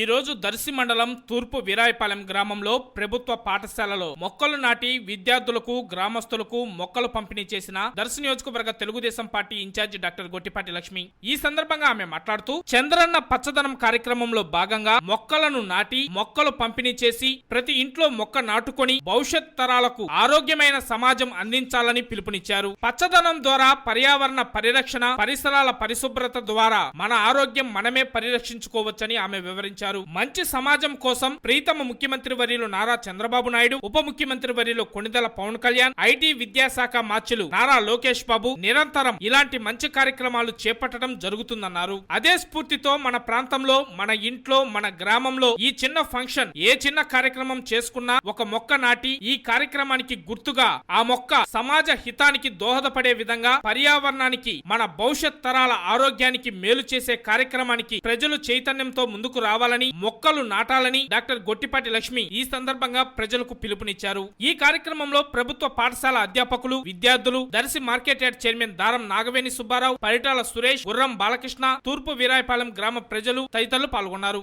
ఈ రోజు దర్శి మండలం తూర్పు వీరాయపాలెం గ్రామంలో ప్రభుత్వ పాఠశాలలో మొక్కలు నాటి విద్యార్థులకు గ్రామస్తులకు మొక్కలు పంపిణీ చేసిన దర్శి నియోజకవర్గ Telugu Desam party incharge doctor Gottipati Lakshmi. ఈ సందర్భంగా ఆమె మాట్లాడుతూ చంద్రన్న పచ్చదనం కార్యక్రమంలో భాగంగా మొక్కలను నాటి మొక్కలు పంపిణీ చేసి ప్రతి ఇంట్లో మొక్క నాటుకొని భవిష్యత్ తరాలకు ఆరోగ్యమైన సమాజం అందించాలని పిలుపునిచ్చారు. పచ్చదనం ద్వారా పర్యావరణ పరిరక్షణ పరిసరాల పరిశుభ్రత ద్వారా మన ఆరోగ్యం మనమే పరిరక్షించుకోవచ్చని ఆమె వివరించారు. మంచి సమాజం కోసం ప్రీతమ ముఖ్యమంత్రి వర్యులు నారా చంద్రబాబు నాయుడు ఉప ముఖ్యమంత్రి వర్యులు కొణిదెల పవన్ కళ్యాణ్ ఐటీ విద్యాశాఖ మార్చులు నారా లోకేష్ బాబు నిరంతరం ఇలాంటి మంచి కార్యక్రమాలు చేపట్టడం జరుగుతుందన్నారు. అదే స్ఫూర్తితో మన ప్రాంతంలో మన ఇంట్లో మన గ్రామంలో ఈ చిన్న ఫంక్షన్ ఏ చిన్న కార్యక్రమం చేసుకున్నా ఒక మొక్క నాటి ఈ కార్యక్రమానికి గుర్తుగా ఆ మొక్క సమాజ హితానికి దోహదపడే విధంగా పర్యావరణానికి మన భవిష్యత్ తరాల ఆరోగ్యానికి మేలు చేసే కార్యక్రమానికి ప్రజలు చైతన్యంతో ముందుకు రావాలి పెంచాలని మొక్కలు నాటాలని డాక్టర్ గొట్టిపాటి లక్ష్మి ఈ సందర్భంగా ప్రజలకు పిలుపునిచ్చారు. ఈ కార్యక్రమంలో ప్రభుత్వ పాఠశాల అధ్యాపకులు విద్యార్థులు దర్శి మార్కెట్ యార్డ్ చైర్మన్ దారం నాగవేణి సుబ్బారావు పరిటాల సురేష్ గుర్రం బాలకృష్ణ తూర్పు వీరాయపాలెం గ్రామ ప్రజలు తదితరులు పాల్గొన్నారు.